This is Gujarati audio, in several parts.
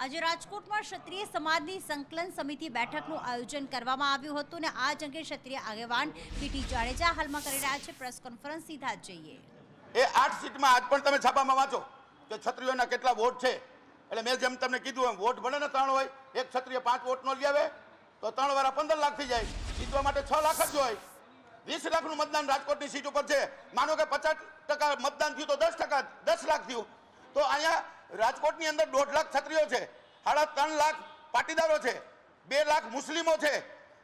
આજે રાજકોટમાં ક્ષત્રિય સમાજની સંકલન સમિતિ બેઠકનું આયોજન કરવામાં આવ્યું હતું અને આ અંગે ક્ષત્રિય આગેવાન પીટી જાડેજા હાલમાં કરી રહ્યા છે પ્રેસ કોન્ફરન્સ. સીધા જઈએ. એ આઠ સીટમાં આજ પણ તમે છાપામાં વાંચો કે ક્ષત્રિયોના કેટલા વોટ છે. એટલે મેં જેમ તમને કીધું એમ વોટ ભલે ને ત્રણ હોય, એક ક્ષત્રિય પાંચ વોટનો લઈ આવે તો ત્રણ વાળા પંદર લાખ થઈ જાય. જીતવા માટે છ લાખ જ હોય. વીસ લાખનું મતદાન રાજકોટની સીટ ઉપર છે. માનો કે પચાસ ટકા મતદાન થયું તો દસ ટકા, દસ લાખ થયું. તો અહીંયા રાજકોટની અંદર દોઢ લાખ છત્રીઓ છે, સાડા ત્રણ લાખ પાટીદારો છે, બે લાખ મુસ્લિમો છે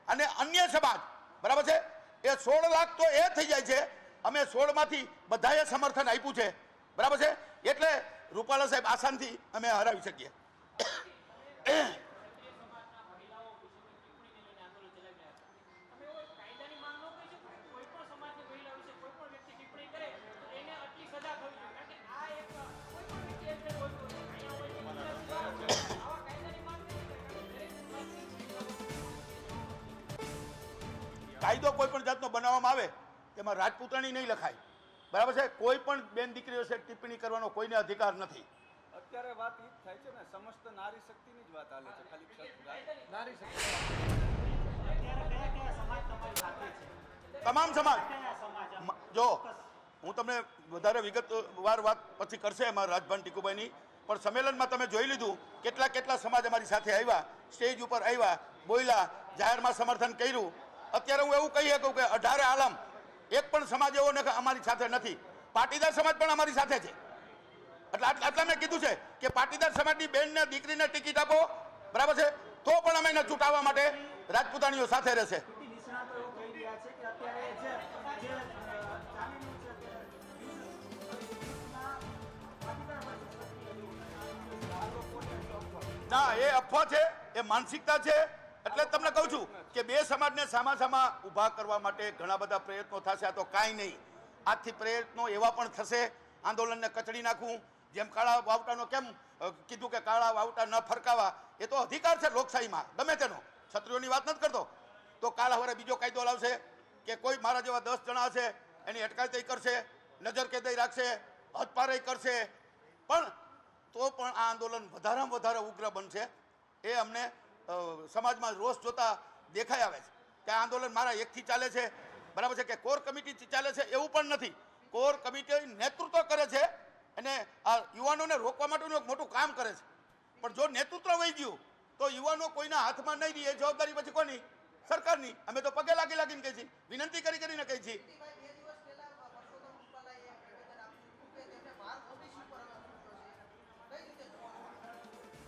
અને અન્ય સમાજ, બરાબર છે? એ સોળ લાખ તો એ થઈ જાય છે, અમે સોળમાંથી બધાએ સમર્થન આપ્યું છે, બરાબર છે? એટલે રૂપાલા સાહેબ આસાનથી અમે હરાવી શકીએ. કાયદો કોઈ પણ જાતનો બનાવવામાં આવે તેમાં રાજપૂતાણી નહીં લખાય. બરાબર છે? કોઈ પણ બેન દીકરીઓ છે ટિપ્પણી કરવાનો કોઈને અધિકાર નથી. અત્યારે વાત ઈ થાય છે ને સમસ્ત નારી શક્તિની જ વાત હાલે છે ખાલી નારી શક્તિ. તમામ સમાજ. મ- જો હું તમને વધારે વિગતવાર વાત પછી કરશે એમાં રાજભાન ટીકુભાઈની. પણ સંમેલનમાં તમે જોઈ લીધું કેટલા કેટલા સમાજ અમારી સાથે આવ્યા સ્ટેજ ઉપર આવ્યા બોલ્યા જાહેરમાં સમર્થન કર્યું. અત્યારે હું એવું કહી શકું કે અઢારે આલમ, એક પણ સમાજ એવો નથી અમારી સાથે નથી. પાટીદાર સમાજ પણ અમારી સાથે છે. એટલે આટલા મેં કીધું છે કે પાટીદાર સમાજની બેનને, દીકરીને ટિકિટ આપો, બરાબર છે? તો પણ અમે એને ચૂંટાવવા માટે રાજપૂતાણીઓ સાથે રહેશે. ના, એ અફવા છે, એ માનસિકતા છે એટલે તમને કહું છું કે બે સમાજને સામા સામા ઊભા કરવા માટે ઘણા બધા પ્રયત્નો થશે. આ તો કાંઈ નહીં. આજથી પ્રયત્નો એવા પણ થશે. આંદોલનને કચડી નાખવું. જેમ કાળા વાવટાનો કેમ કીધું કે કાળા વાવટા ન ફરકાવા, એ તો અધિકાર છે લોકશાહીમાં. ગમે તેનો. છત્રીઓની વાત નથી કરતો. તો કાલ હવે બીજો કાયદો લાવશે કે કોઈ મારા જેવા દસ જણા હશે, એની અટકાયતઈ કરશે, નજર કેદઈ રાખશે હદપારઈ કરશે. પણ તો પણ આ આંદોલન વધારેમાં વધારે ઉગ્ર બનશે. એ અમને સમાજમાં રોષ જોતા દેખાઈ આવે છે. કે આંદોલન મારા એકથી ચાલે છે, બરાબર છે? કે કોર કમિટી ચાલે છે, એવું પણ નથી. કોર કમિટી નેતૃત્વ કરે છે અને આ યુવાનોને રોકવા માટેનું એક મોટું કામ કરે છે. પણ જો નેતૃત્વ વહી ગયું, તો યુવાનો કોઈના હાથમાં નહીં રહી, એ જવાબદારી પછી કોની? સરકારની. અમે તો પગે લાગી લાગીને કહી છીએ. વિનંતી કરી કરીને કહી છીએ.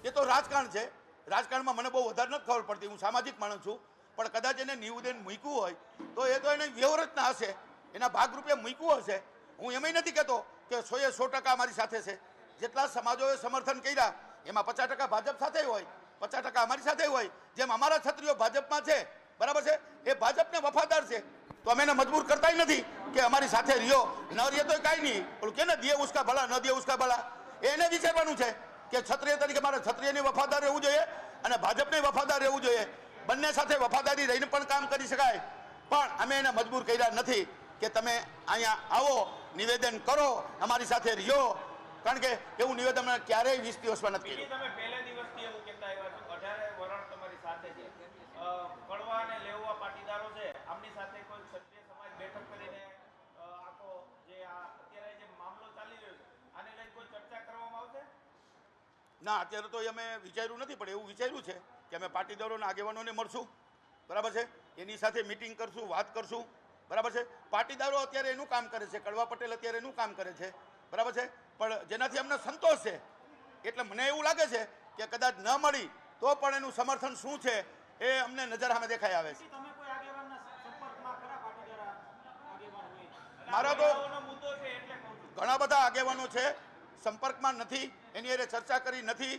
એ તો રાજકારણ છે. રાજકારણમાં મને બહુ વધારે નથી ખબર પડતી, હું સામાજિક માણસ છું, પણ કદાચ એને નિવેદન મૂક્યું હોય, તો એ તો એને વ્યવહારચના હશે. એના ભાગરૂપે મૂક્યું હશે. હું એમાંય નથી કહેતો કે સો એ સો ટકા અમારી સાથે છે. જેટલા સમાજોએ સમર્થન કર્યા, એમાં પચાસ ટકા ભાજપ સાથે હોય, પચાસ ટકા અમારી સાથે હોય, જેમ અમારા છત્રીઓ ભાજપમાં છે, બરાબર છે? એ ભાજપને વફાદાર છે. તો અમે એને મજબૂર કરતાય નથી કે અમારી સાથે રહ્યો. ન રહ્યો તો કાંઈ નહીં. પણ કે ને દે ઉસકા ભલા, ન દે ઉસકા ભલા? એને વિચારવાનું છે. કે ક્ષત્રિય તરીકે મારે ક્ષત્રિયની વફાદાર રહેવું જોઈએ અને ભાજપને વફાદાર રહેવું જોઈએ. બંને સાથે વફાદારી રહીને પણ કામ કરી શકાય. પણ અમે એને મજબૂર કર્યા નથી કે તમે અહીંયા આવો, નિવેદન કરો, અમારી સાથે રહ્યો. કારણ કે એવું નિવેદન ક્યારેય વીસ દિવસમાં નથી કર્યું બીજી તમે પહેલે દિવસથી એવું કહેતા આવ્યા છો અઢારે વરણ તમારી સાથે છે અ, કડવા અને લેવા પાટીદારો છે આમની સાથે કોઈ ક્ષત્રિય સમાજ બેઠક કરીને અ, આખો જે આ અત્યારે જે મામલો ચાલી રહ્યો છે આને લઈને કોઈ ચર્ચા કરવામાં આવશે ના અત્યારે તો અમે વિચાર્યું નથી પણ એવું વિચાર્યું છે કે અમે પાટીદારોના આગેવાનોને મળશું. બરાબર છે? એની સાથે મિટિંગ કરશું વાત કરશું. બરાબર છે? પાટીદારો અત્યારે એનું કામ કરે છે કડવા પટેલ અત્યારે એનું કામ કરે છે. બરાબર છે? પણ જેનાથી અમને સંતોષ છે એટલે મને એવું લાગે છે કે કદાચ ન મળી તો પણ એનું સમર્થન શું છે એ અમને નજર સામે દેખાઈ આવે છે. મારો તો ઘણા બધા આગેવાનો છે સંપર્કમાં નથી એની અરે ચર્ચા કરી નથી